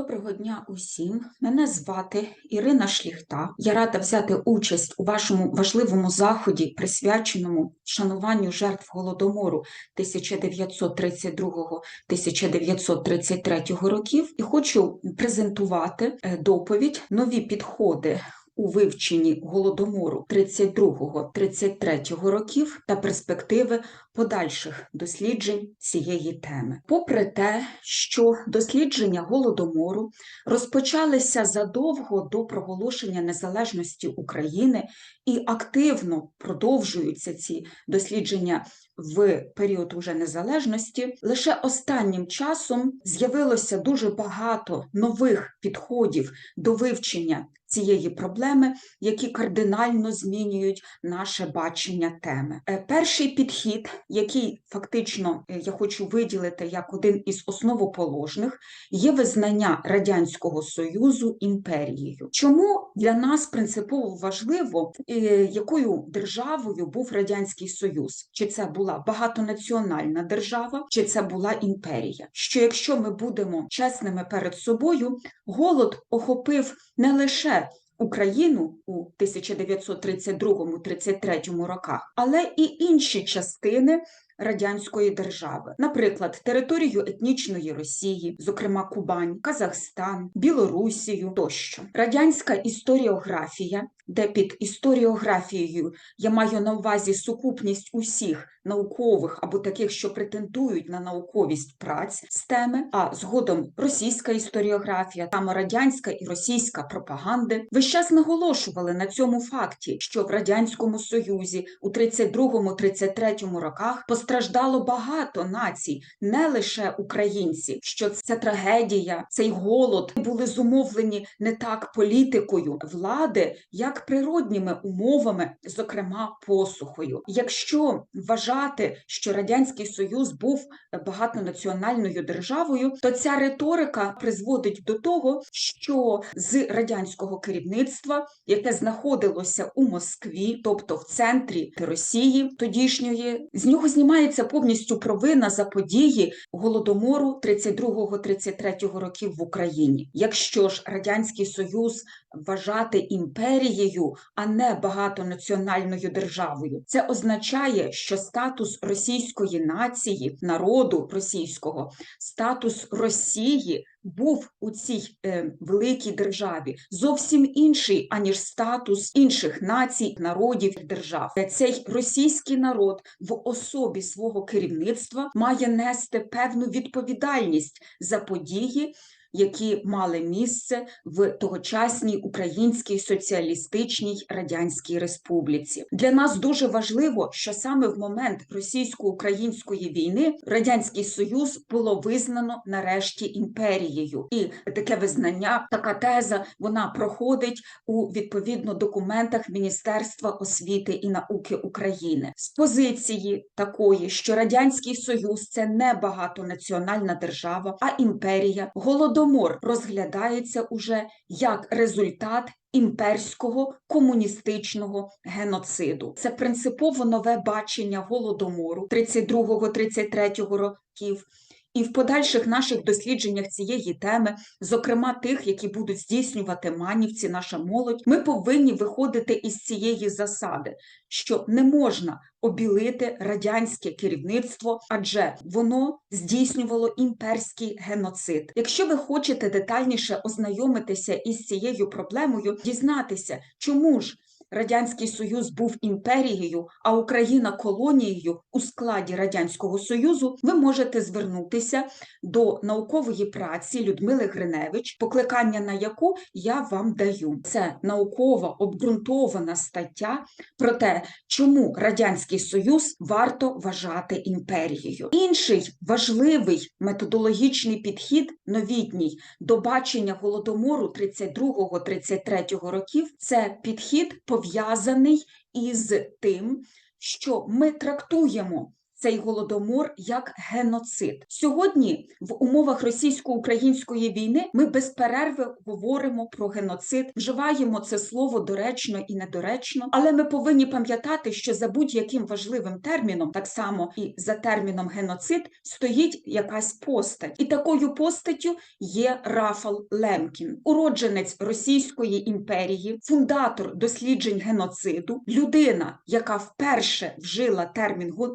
Доброго дня усім. Мене звати Ірина Шліхта. Я рада взяти участь у вашому важливому заході, присвяченому шануванню жертв Голодомору 1932-1933 років, і хочу презентувати е, доповідь нові підходи. У вивченні голодомору 32-33 років та перспективи подальших досліджень цієї теми. Попри те, що дослідження голодомору розпочалися задовго до проголошення незалежності України і активно продовжуються ці дослідження в період уже незалежності, лише останнім часом з'явилося дуже багато нових підходів до вивчення цієї проблеми, які кардинально змінюють наше бачення теми. Е, Перший підхід, який фактично е, я хочу виділити як один із основоположних, є визнання Радянського Союзу імперією. Чому для нас принципово важливо, е, якою державою був Радянський Союз? Чи це була багатонаціональна держава, чи це була імперія? Що якщо ми будемо чесними перед собою, голод охопив не лише Україну у 1932-33 роках, але і інші частини радянської держави, наприклад, територію етнічної Росії, зокрема Кубань, Казахстан, Білорусію тощо. Радянська історіографія, де під історіографією я маю на увазі сукупність усіх наукових або таких, що претендують на науковість праць з теми, а згодом російська історіографія, саморадянська і російська пропаганди, весь час наголошували на цьому факті, що в Радянському Союзі у 32-33 роках постраждало багато націй, не лише українці, що ця трагедія, цей голод були зумовлені не так політикою влади, як природніми умовами, зокрема посухою. Якщо вважати, що Радянський Союз був багатонаціональною державою, то ця риторика призводить до того, що з радянського керівництва, яке знаходилося у Москві, тобто в центрі Росії тодішньої, з нього знімається повністю провина за події голодомору 32-33 років в Україні. Якщо ж радянський союз вважати імперією, а не багатонаціональною державою, це означає, що статус російської нації, народу російського, статус Росії був у цій е, великій державі зовсім інший, аніж статус інших націй, народів держав. Цей російський народ в особі свого керівництва має нести певну відповідальність за події. Які мали місце в тогочасній Українській соціалістичній радянській республіці, для нас дуже важливо, що саме в момент російсько-української війни радянський союз було визнано нарешті імперією, і таке визнання, така теза, вона проходить у відповідно документах Міністерства освіти і науки України. З позиції такої, що радянський союз це не багатонаціональна держава, а імперія голодомор Голодомор розглядається уже як результат імперського комуністичного геноциду. Це принципово нове бачення голодомору 32-33 років. І в подальших наших дослідженнях цієї теми, зокрема тих, які будуть здійснювати манівці, наша молодь, ми повинні виходити із цієї засади, що не можна обілити радянське керівництво, адже воно здійснювало імперський геноцид. Якщо ви хочете детальніше ознайомитися із цією проблемою, дізнатися, чому ж Радянський Союз був імперією, а Україна колонією у складі Радянського Союзу, ви можете звернутися до наукової праці Людмили Гриневич, покликання на яку я вам даю. Це наукова обґрунтована стаття про те, чому Радянський Союз варто вважати імперією. Інший важливий методологічний підхід новітній до бачення голодомору 32-33 років це підхід пов'язаний із тим, що ми трактуємо цей голодомор як геноцид. Сьогодні в умовах російсько-української війни ми без перерви говоримо про геноцид, вживаємо це слово доречно і недоречно, але ми повинні пам'ятати, що за будь-яким важливим терміном, так само і за терміном геноцид, стоїть якась постать, і такою постаттю є Рафал Лемкін, уродженець Російської імперії, фундатор досліджень геноциду, людина, яка вперше вжила термін го-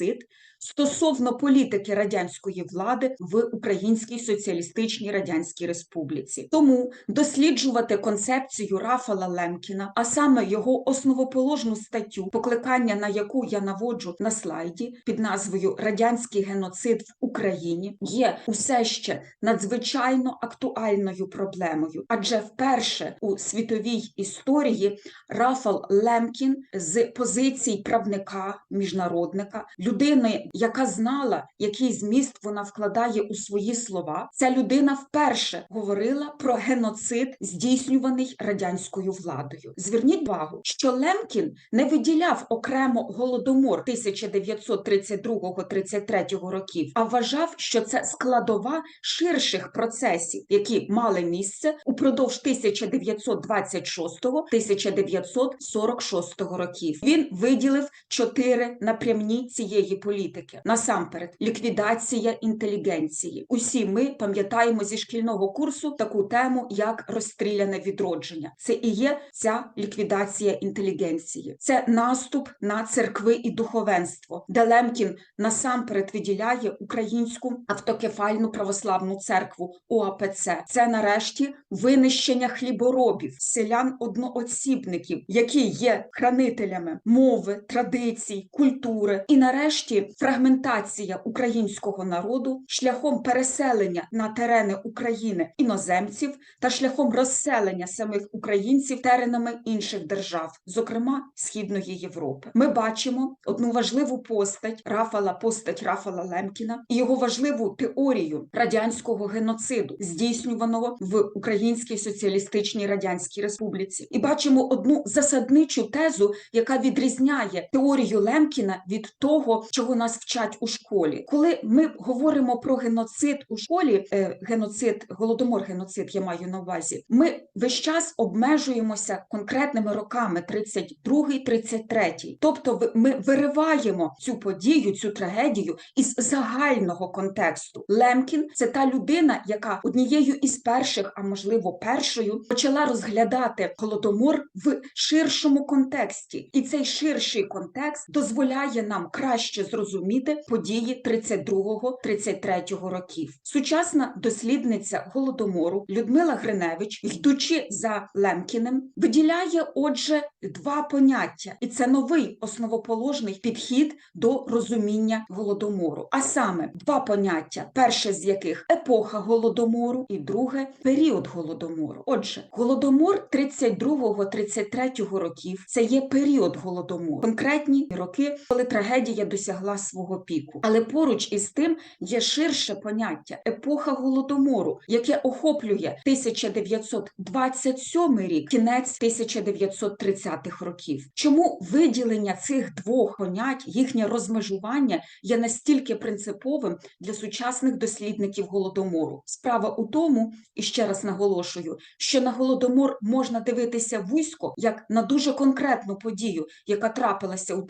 геноцид стосовно політики радянської влади в Українській Соціалістичній Радянській Республіці. Тому досліджувати концепцію Рафала Лемкіна, а саме його основоположну статтю, покликання на яку я наводжу на слайді під назвою Радянський геноцид в Україні, є усе ще надзвичайно актуальною проблемою, адже вперше у світовій історії Рафал Лемкін з позицій правника, міжнародника, людини, яка знала, який зміст вона вкладає у свої слова, ця людина вперше говорила про геноцид, здійснюваний радянською владою. Зверніть увагу, що Лемкін не виділяв окремо голодомор 1932-33 років, а вважав, що це складова ширших процесів, які мали місце упродовж 1926-1946 років. Він виділив чотири напрямні цієї політики. Насамперед, ліквідація інтелігенції. Усі ми пам'ятаємо зі шкільного курсу таку тему, як розстріляне відродження. Це і є ця ліквідація інтелігенції. Це наступ на церкви і духовенство, де Лемкін насамперед виділяє українську автокефальну православну церкву УАПЦ. Це нарешті винищення хліборобів, селян одноосібників, які є хранителями мови, традицій, культури, і нарешті фрагментація українського народу шляхом переселення на терени України іноземців та шляхом розселення самих українців теренами інших держав, зокрема Східної Європи. Ми бачимо одну важливу постать Рафала, постать Рафала Лемкіна і його важливу теорію радянського геноциду, здійснюваного в Українській Соціалістичній Радянській Республіці, і бачимо одну засадничу тезу, яка відрізняє теорію Лемкіна від того, чого нас вчать у школі. Коли ми говоримо про геноцид у школі, е, геноцид, голодомор, геноцид, я маю на увазі, ми весь час обмежуємося конкретними роками 32-й, 33-й. Тобто ми вириваємо цю подію, цю трагедію із загального контексту. Лемкін це та людина, яка однією із перших, а можливо першою, почала розглядати голодомор в ширшому контексті, і цей ширший контекст дозволяє нам краще зрозуміти події 32-33 років. Сучасна дослідниця голодомору Людмила Гриневич, йдучи за Лемкіним, виділяє отже два поняття, і це новий основоположний підхід до розуміння голодомору. А саме два поняття: перше з яких епоха голодомору, і друге період голодомору. Отже, голодомор 32-33 років це є період голодомору, конкретні роки, коли трагедія досягла свого піку. Але поруч із тим є ширше поняття епоха голодомору, яке охоплює 1927 рік, кінець 1930-х років. Чому виділення цих двох понять, їхнє розмежування є настільки принциповим для сучасних дослідників голодомору? Справа у тому, і ще раз наголошую, що на голодомор можна дивитися вузько як на дуже конкретну подію, яка трапилася у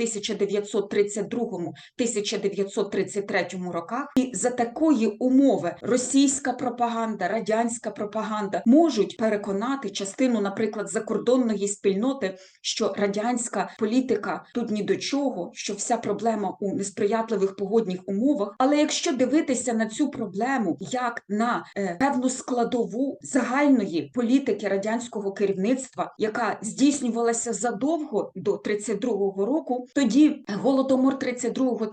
1932-1933 роках, і за такої умови російська пропаганда, радянська пропаганда можуть переконати частину, наприклад, закордонної спільноти, що радянська політика тут ні до чого, що вся проблема у несприятливих погодних умовах. Але якщо дивитися на цю проблему як на е, певну складову загальної політики радянського керівництва, яка здійснювалася задовго до 32-го року, тоді голодомор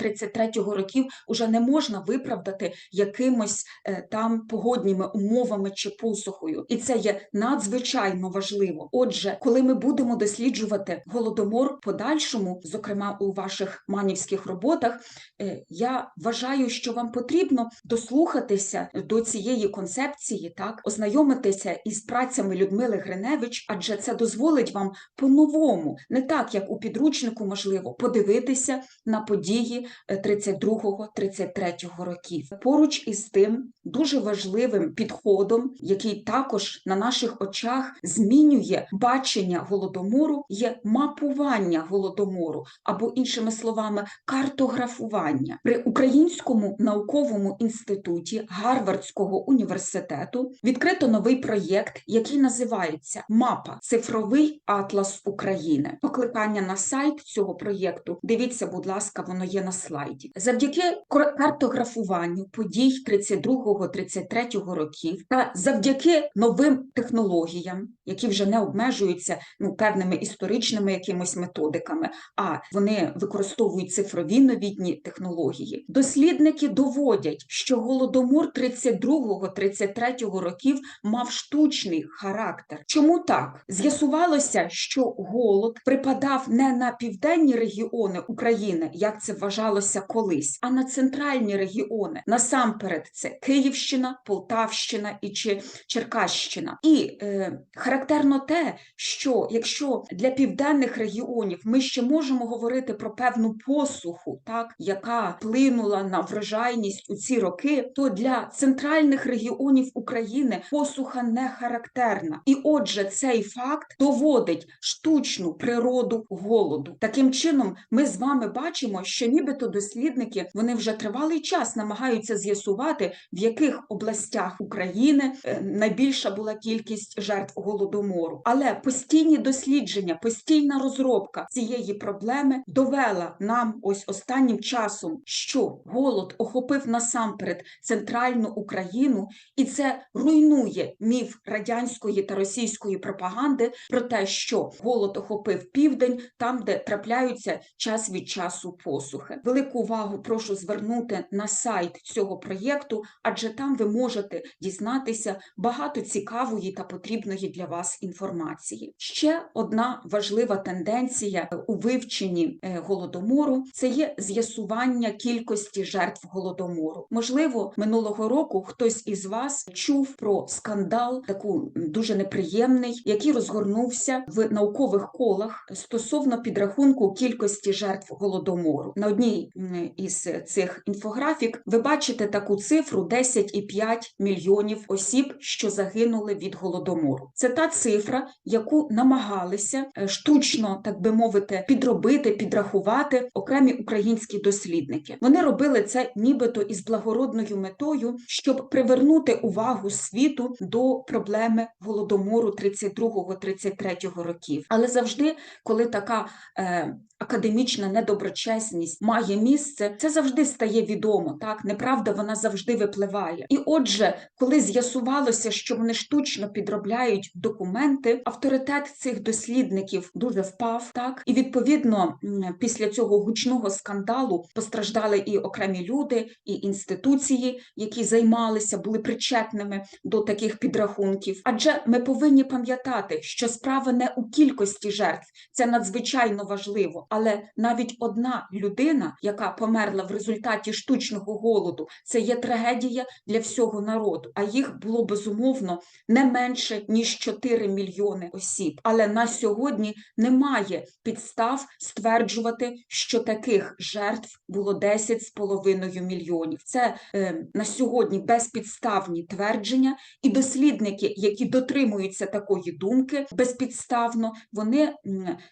32-33 років уже не можна виправдати якимось е, там погодніми умовами чи посухою, і це є надзвичайно важливо. Отже, коли ми будемо досліджувати голодомор подальшому, зокрема у ваших манівських роботах, е, я вважаю, що вам потрібно дослухатися до цієї концепції, так ознайомитися із працями Людмили Гриневич, адже це дозволить вам по-новому, не так як у підручнику, можливо, подивитися на події 32-33 років. Поруч із тим, дуже важливим підходом, який також на наших очах змінює бачення голодомору, є мапування голодомору, або іншими словами, картографування при Українському науковому інституті Гарвардського університету відкрито новий проєкт, який називається Мапа Цифровий атлас України. Покликання на сайт цього проєкту. Дивіться, будь ласка, воно є на слайді. Завдяки картографуванню подій 32-33 років та завдяки новим технологіям, які вже не обмежуються ну певними історичними якимось методиками, а вони використовують цифрові новітні технології. Дослідники доводять, що голодомор 32-33 років мав штучний характер. Чому так? З'ясувалося, що голод припадав не на південні регіони України, як це вважалося колись, а на центральні регіони. Насамперед, це Київщина, Полтавщина і Черкащина. І е, характерно те, що якщо для південних регіонів ми ще можемо говорити про певну посуху, так яка вплинула на врожайність у ці роки, то для центральних регіонів України посуха не характерна. І отже, цей факт доводить штучну природу голоду. Таким чином, ми з вами бачимо, що нібито дослідники вони вже тривалий час намагаються з'ясувати, в яких областях України е, найбільша була кількість жертв голодомору. Але постійні дослідження, постійна розробка цієї проблеми довела нам ось останнім часом, що голод охопив насамперед центральну Україну, і це руйнує міф радянської та російської пропаганди про те, що голод охопив південь, там, де трапляються час від часу посухи. Велику увагу прошу звернути на сайт цього проєкту, адже там ви можете дізнатися багато цікавої та потрібної для вас інформації. Ще одна важлива тенденція у вивченні е, голодомору це є з'ясування кількості жертв голодомору. Можливо, минулого року хтось із вас чув про скандал, таку дуже неприємний, який розгорнувся в наукових колах стосовно підрахунку кількості жертв голодомору. На одній м, із цих інфографік ви бачите таку цифру 10,5 мільйонів осіб, що загинули від голодомору. Це та цифра, яку намагалися е, штучно, так би мовити, підробити, підрахувати окремі українські дослідники. Вони робили це нібито із благородною метою, щоб привернути увагу світу до проблеми голодомору 32-33 років. Але завжди, коли така е, академічна недоброчесність має місце, це завжди стає відомо. Так, неправда, вона завжди випливає. І отже, коли з'ясувалося, що вони штучно підробляють документи, авторитет цих дослідників дуже впав. Так, і відповідно після цього гучного скандалу постраждали і окремі люди, і інституції, які займалися, були причетними до таких підрахунків. Адже ми повинні пам'ятати, що справа не у кількості жертв, це надзвичайно важливо. Але навіть одна людина, яка померла в результаті штучного голоду, це є трагедія для всього народу. А їх було безумовно не менше ніж 4 мільйони осіб. Але на сьогодні немає підстав стверджувати, що таких жертв було 10,5 мільйонів. Це е, на сьогодні безпідставні твердження, і дослідники, які дотримуються такої думки безпідставно, вони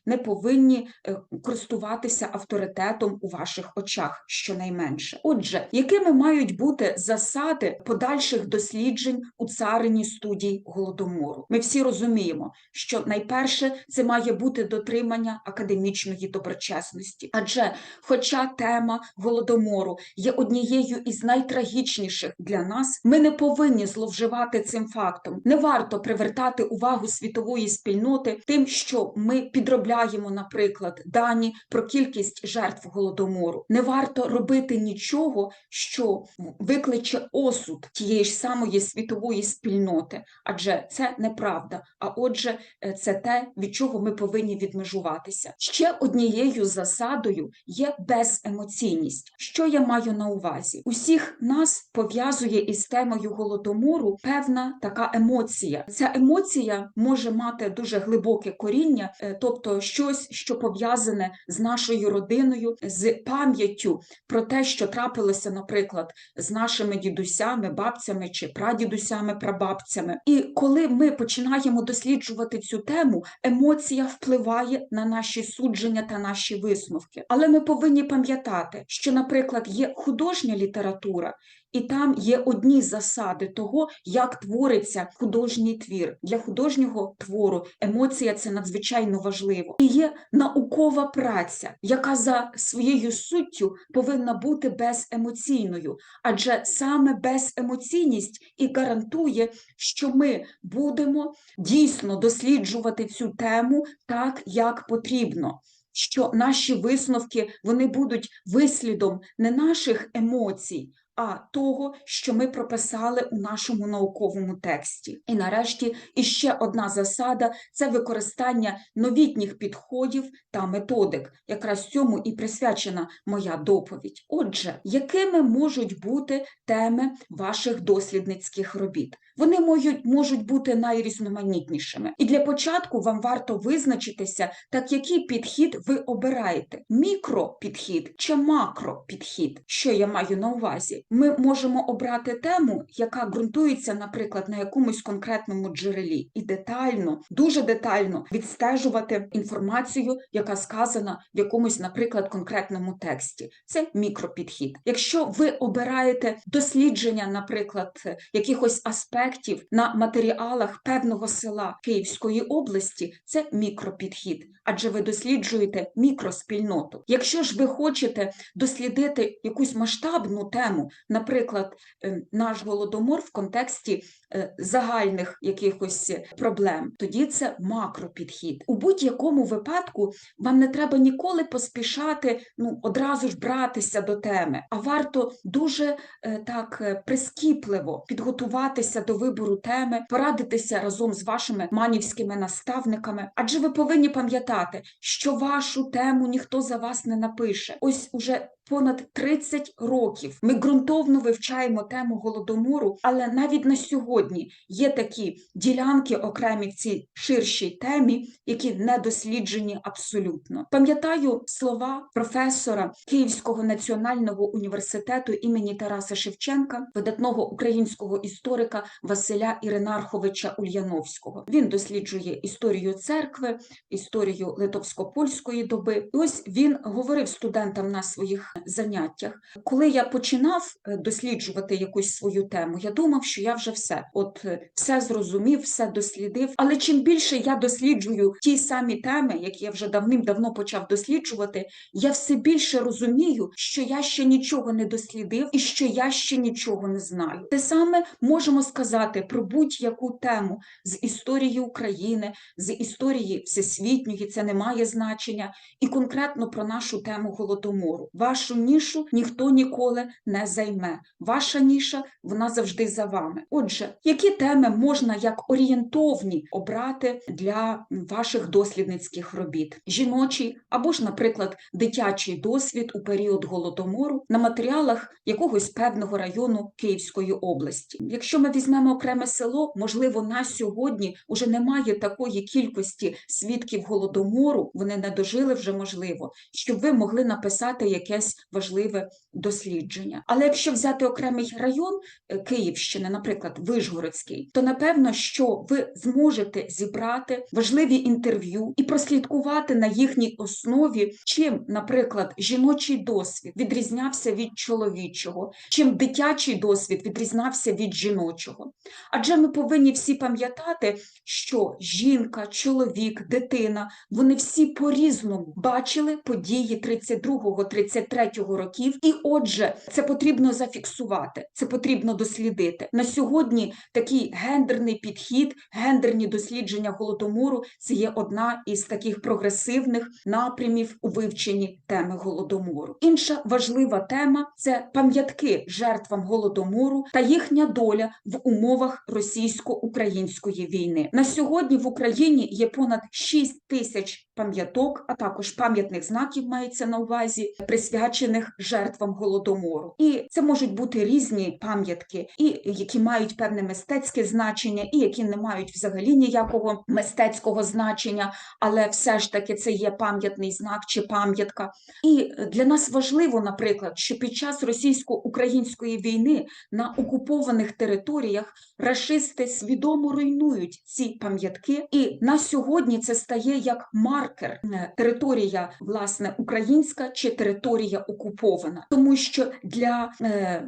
не повинні е, користуватися авторитетом у ваших очах, щонайменше. Отже, якими мають бути засади подальших досліджень у царині студій голодомору? Ми всі розуміємо, що найперше це має бути дотримання академічної доброчесності, адже, хоча тема голодомору є однією із найтрагічніших для нас, ми не повинні зловживати цим фактом. Не варто привертати увагу світової спільноти тим, що ми підробляємо, наприклад, дані про кількість жертв голодомору. Не варто робити нічого, що викличе осуд тієї ж самої світової спільноти, адже це неправда. А отже, е, це те, від чого ми повинні відмежуватися. Ще однією засадою є беземоційність. Що я маю на увазі? Усіх нас пов'язує із темою голодомору певна така емоція. Ця емоція може мати дуже глибоке коріння, е, тобто щось, що пов'язане пов'язане з нашою родиною, з пам'яттю про те, що трапилося, наприклад, з нашими дідусями, бабцями чи прадідусями, прабабцями. І коли ми починаємо досліджувати цю тему, емоція впливає на наші судження та наші висновки. Але ми повинні пам'ятати, що, наприклад, є художня література, і там є одні засади того, як твориться художній твір. Для художнього твору емоція це надзвичайно важливо. І є наукова праця, яка за своєю суттю повинна бути беземоційною, адже саме беземоційність і гарантує, що ми будемо дійсно досліджувати цю тему так, як потрібно. Що наші висновки вони будуть вислідом не наших емоцій, а того, що ми прописали у нашому науковому тексті. І нарешті іще одна засада це використання новітніх підходів та методик. Якраз цьому і присвячена моя доповідь. Отже, якими можуть бути теми ваших дослідницьких робіт? Вони можуть, можуть бути найрізноманітнішими. І для початку вам варто визначитися, так який підхід ви обираєте: мікропідхід чи макропідхід. Що я маю на увазі? Ми можемо обрати тему, яка ґрунтується, наприклад, на якомусь конкретному джерелі, і детально, дуже детально відстежувати інформацію, яка сказана в якомусь, наприклад, конкретному тексті. Це мікропідхід. Якщо ви обираєте дослідження, наприклад, якихось аспектів на матеріалах певного села Київської області, це мікропідхід, адже ви досліджуєте мікроспільноту. Якщо ж ви хочете дослідити якусь масштабну тему, наприклад, е, наш голодомор в контексті е, загальних якихось проблем, тоді це макропідхід. У будь-якому випадку вам не треба ніколи поспішати, ну одразу ж братися до теми, а варто дуже е, так прискіпливо підготуватися до вибору теми, порадитися разом з вашими манівськими наставниками, адже ви повинні пам'ятати, що вашу тему ніхто за вас не напише. Ось уже понад 30 років ми ґрунтовно вивчаємо тему голодомору, але навіть на сьогодні є такі ділянки окремі в цій ширшій темі, які не досліджені абсолютно. Пам'ятаю слова професора Київського національного університету імені Тараса Шевченка, видатного українського історика Василя Іринарховича Ульяновського. Він досліджує історію церкви, історію литовсько-польської доби. І ось він говорив студентам на своїх заняттях. Коли я починав досліджувати якусь свою тему, я думав, що я вже все, от е, все зрозумів, все дослідив. Але чим більше я досліджую ті самі теми, які я вже давним-давно почав досліджувати, я все більше розумію, що я ще нічого не дослідив і що я ще нічого не знаю. Те саме можемо сказати про будь-яку тему з історії України, з історії всесвітньої, це не має значення, і конкретно про нашу тему голодомору. Вашу нішу ніхто ніколи не займе. Ваша ніша вона завжди за вами. Отже, які теми можна як орієнтовні обрати для ваших дослідницьких робіт? Жіночий або ж, наприклад, дитячий досвід у період голодомору на матеріалах якогось певного району Київської області. Якщо ми візьмемо окреме село, можливо, на сьогодні вже немає такої кількості свідків голодомору, вони не дожили вже можливо, щоб ви могли написати якесь важливе дослідження. Але якщо взяти окремий район е, Київщини, наприклад, Вишгородський, то напевно, що ви зможете зібрати важливі інтерв'ю і прослідкувати на їхній основі, чим, наприклад, жіночий досвід відрізнявся від чоловічого, чим дитячий досвід відрізнявся від жіночого. Адже ми повинні всі пам'ятати, що жінка, чоловік, дитина вони всі по-різному бачили події 32-33 років, і отже, це потрібно зафіксувати, це потрібно дослідити. На сьогодні такий гендерний підхід, гендерні дослідження голодомору це є одна із таких прогресивних напрямів у вивченні теми голодомору. Інша важлива тема це пам'ятки жертвам голодомору та їхня доля в умовах російсько-української війни. На сьогодні в Україні є понад 6 тисяч пам'яток, а також пам'ятних знаків мається на увазі, присвячених жертвам голодомору. І Це можуть бути різні пам'ятки, і які мають певне мистецьке значення, і які не мають взагалі ніякого мистецького значення, але все ж таки це є пам'ятний знак чи пам'ятка. І для нас важливо, наприклад, що під час російсько-української війни на окупованих територіях рашисти свідомо руйнують ці пам'ятки, і на сьогодні це стає як маркер. Е, територія власне українська чи територія окупована, тому що для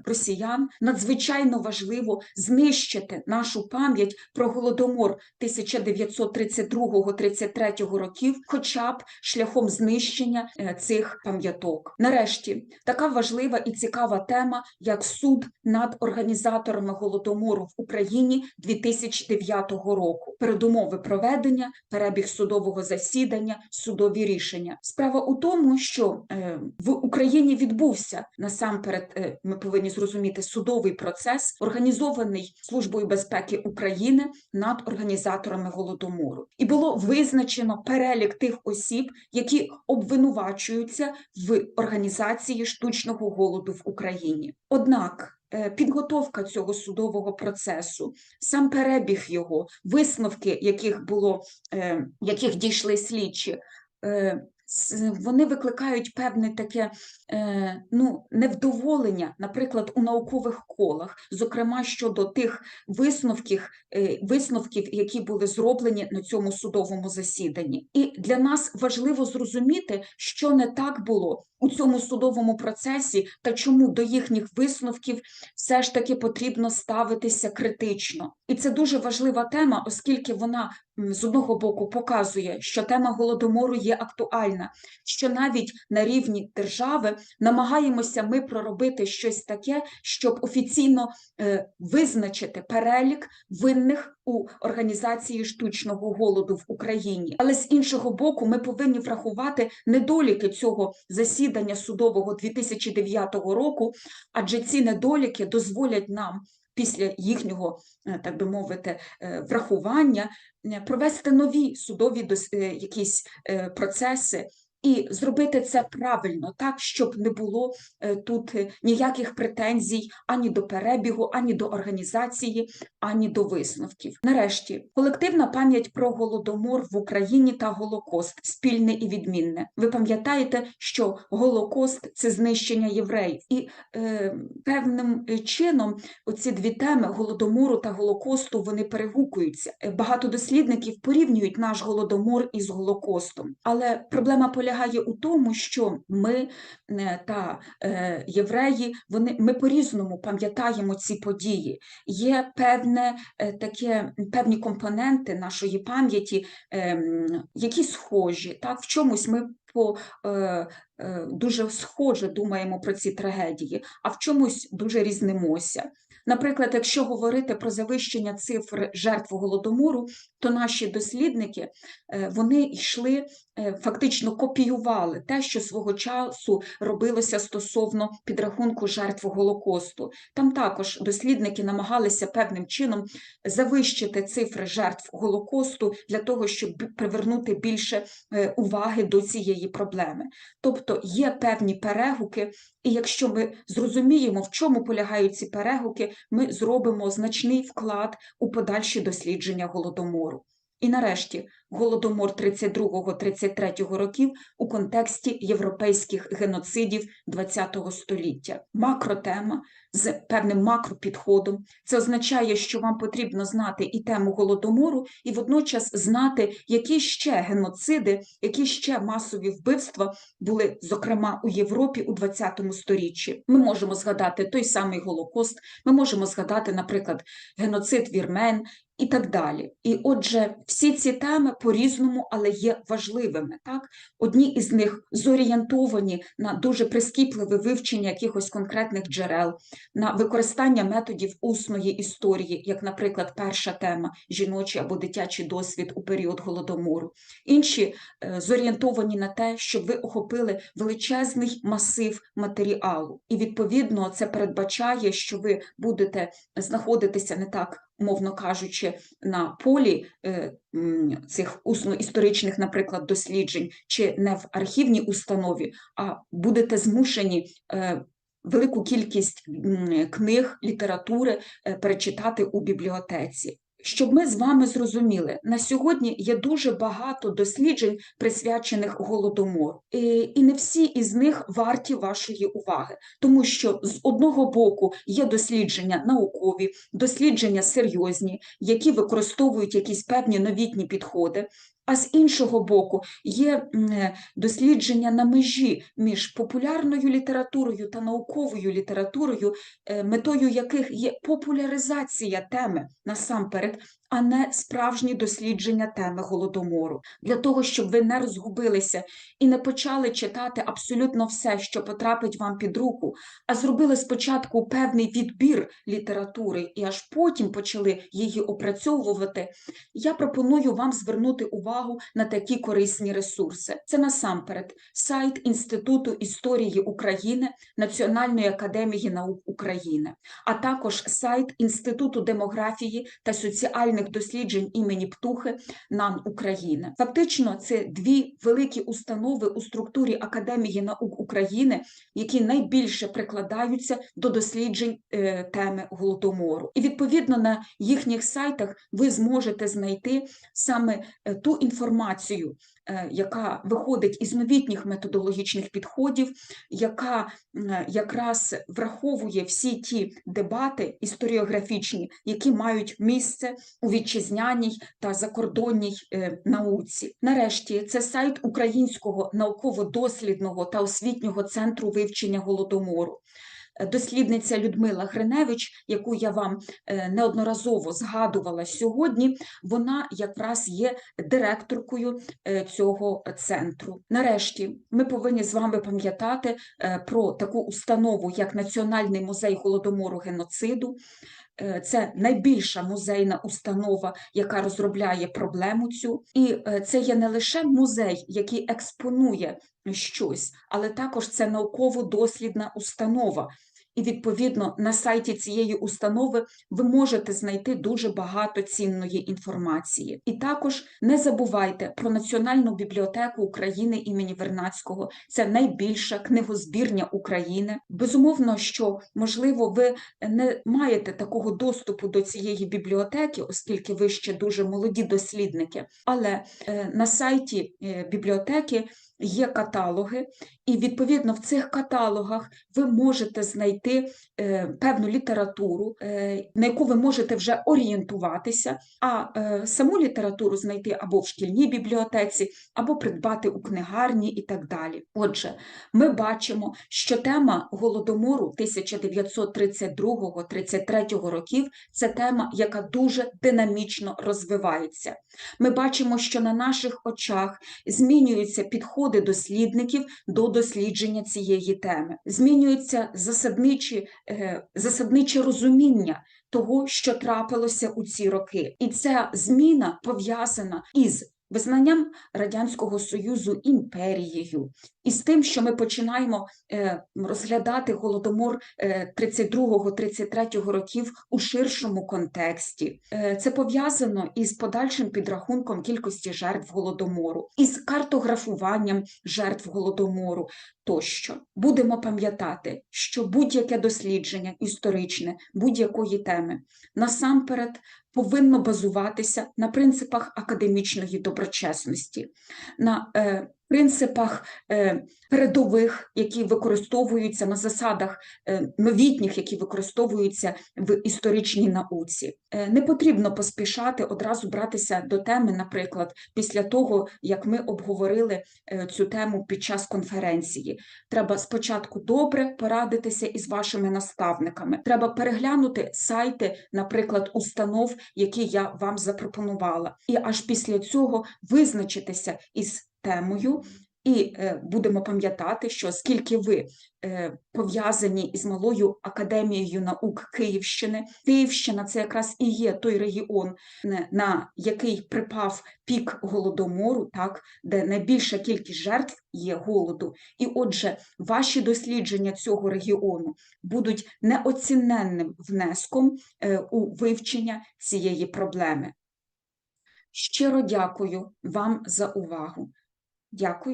росіян надзвичайно важливо знищити нашу пам'ять про голодомор 1932-33 років, хоча б шляхом знищення е, цих пам'яток. Нарешті така важлива і цікава тема, як суд над організаторами голодомору в Україні 2009 року. Передумови проведення, перебіг судового засідання, судові рішення. Справа у тому, що е, в Україні відбувся насамперед. Е, Ми повинні зрозуміти судовий процес, організований Службою безпеки України над організаторами голодомору, і було визначено перелік тих осіб, які обвинувачуються в організації штучного голоду в Україні. Однак е, підготовка цього судового процесу, сам перебіг його, висновки, яких було, е, яких дійшли слідчі. Вони викликають певне таке е, ну, невдоволення, наприклад, у наукових колах, зокрема щодо тих висновків, е, висновків, які були зроблені на цьому судовому засіданні. І для нас важливо зрозуміти, що не так було у цьому судовому процесі та чому до їхніх висновків все ж таки потрібно ставитися критично. І це дуже важлива тема, оскільки вона з одного боку показує, що тема голодомору є актуальна, що навіть на рівні держави намагаємося ми проробити щось таке, щоб офіційно е, визначити перелік винних у організації штучного голоду в Україні. Але з іншого боку, ми повинні врахувати недоліки цього засідання судового 2009 року, адже ці недоліки дозволять нам після їхнього, е, так би мовити, е, врахування е, провести нові судові якісь процеси. І зробити це правильно, так, щоб не було е, тут е, ніяких претензій ані до перебігу, ані до організації, ані до висновків. Нарешті, колективна пам'ять про голодомор в Україні та Голокост спільне і відмінне. Ви пам'ятаєте, що Голокост це знищення євреїв, і е, певним е, чином оці дві теми голодомору та голокосту вони перегукуються. Багато дослідників порівнюють наш голодомор із голокостом, але проблема полягає у тому, що ми е, та е, євреї вони ми по-різному пам'ятаємо ці події. Є певне е, таке певні компоненти нашої пам'яті, ем, які схожі. Так, в чомусь ми по дуже схоже думаємо про ці трагедії, а в чомусь дуже різнимося. Наприклад, якщо говорити про завищення цифр жертв голодомору, то наші дослідники вони йшли, фактично копіювали те, що свого часу робилося стосовно підрахунку жертв Голокосту. Там також дослідники намагалися певним чином завищити цифри жертв Голокосту для того, щоб привернути більше е, уваги до цієї проблеми. Тобто є певні перегуки, і якщо ми зрозуміємо, в чому полягають ці перегуки, ми зробимо значний вклад у подальші дослідження голодомору. І нарешті голодомор 32-33 років у контексті європейських геноцидів ХХ століття. Макротема з певним макропідходом. Це означає, що вам потрібно знати і тему голодомору, і водночас знати, які ще геноциди, які ще масові вбивства були, зокрема, у Європі у ХХ сторіччі. Ми можемо згадати той самий Голокост, ми можемо згадати, наприклад, геноцид вірмен і так далі. І отже, всі ці теми по-різному, але є важливими. Так? Одні із них зорієнтовані на дуже прискіпливе вивчення якихось конкретних джерел, на використання методів усної історії, як, наприклад, перша тема жіночий або дитячий досвід у період голодомору. Інші е, зорієнтовані на те, щоб ви охопили величезний масив матеріалу. І відповідно це передбачає, що ви будете знаходитися не так, мовно кажучи, на полі е, цих усно-історичних, наприклад, досліджень, чи не в архівній установі, а будете змушені. е, велику кількість книг, літератури е, перечитати у бібліотеці. Щоб ми з вами зрозуміли, на сьогодні є дуже багато досліджень, присвячених голодомору, і, не всі із них варті вашої уваги, тому що з одного боку є дослідження наукові, дослідження серйозні, які використовують якісь певні новітні підходи. А з іншого боку, є е, дослідження на межі між популярною літературою та науковою літературою, е, метою яких є популяризація теми насамперед, а не справжні дослідження теми голодомору. Для того, щоб ви не розгубилися і не почали читати абсолютно все, що потрапить вам під руку, а зробили спочатку певний відбір літератури і аж потім почали її опрацьовувати, я пропоную вам звернути увагу на такі корисні ресурси. Це насамперед сайт Інституту історії України Національної академії наук України, а також сайт Інституту демографії та соціальних досліджень імені Птухи НАН України. Фактично, це дві великі установи у структурі Академії наук України, які найбільше прикладаються до досліджень е, теми голодомору. І відповідно на їхніх сайтах ви зможете знайти саме е, ту інформацію, яка виходить із новітніх методологічних підходів, яка якраз враховує всі ті дебати історіографічні, які мають місце у вітчизняній та закордонній е, науці. Нарешті це сайт Українського науково-дослідного та освітнього центру вивчення голодомору. Дослідниця Людмила Гриневич, яку я вам е, неодноразово згадувала сьогодні, вона якраз є директоркою е, цього центру. Нарешті ми повинні з вами пам'ятати е, про таку установу, як Національний музей голодомору геноциду. Е, Це найбільша музейна установа, яка розробляє проблему цю. І е, це є не лише музей, який експонує щось, але також це науково-дослідна установа. І відповідно на сайті цієї установи ви можете знайти дуже багато цінної інформації. І також не забувайте про Національну бібліотеку України імені Вернацького. Це найбільша книгозбірня України. Безумовно, що можливо ви не маєте такого доступу до цієї бібліотеки, оскільки ви ще дуже молоді дослідники. Але е, на сайті е, бібліотеки є каталоги, і відповідно в цих каталогах ви можете знайти е, певну літературу, е, на яку ви можете вже орієнтуватися, а е, саму літературу знайти або в шкільній бібліотеці, або придбати у книгарні і так далі. Отже, ми бачимо, що тема голодомору 1932-33 років це тема, яка дуже динамічно розвивається. Ми бачимо, що на наших очах змінюються підходи дослідників до дослідження цієї теми, змінюються засадничі, е, засадниче розуміння того, що трапилося у ці роки. І ця зміна пов'язана із визнанням Радянського Союзу імперією, і з тим, що ми починаємо е, розглядати голодомор е, 32-33 років у ширшому контексті. Е, Це пов'язано із подальшим підрахунком кількості жертв голодомору, із картографуванням жертв голодомору тощо. Будемо пам'ятати, що будь-яке дослідження історичне будь-якої теми насамперед повинно базуватися на принципах академічної доброчесності, на е, принципах е, передових, які використовуються на засадах е, новітніх, які використовуються в історичній науці. Е, Не потрібно поспішати одразу братися до теми, наприклад, після того, як ми обговорили цю тему під час конференції. Треба спочатку добре порадитися із вашими наставниками. Треба переглянути сайти, наприклад, установ, які я вам запропонувала, і аж після цього визначитися із темою. І е, будемо пам'ятати, що оскільки ви е, пов'язані із малою академією наук Київщини, Київщина це якраз і є той регіон, на який припав пік голодомору, так, де найбільша кількість жертв є голоду. І отже, ваші дослідження цього регіону будуть неоціненним внеском е, у вивчення цієї проблеми. Щиро дякую вам за увагу. Дякую.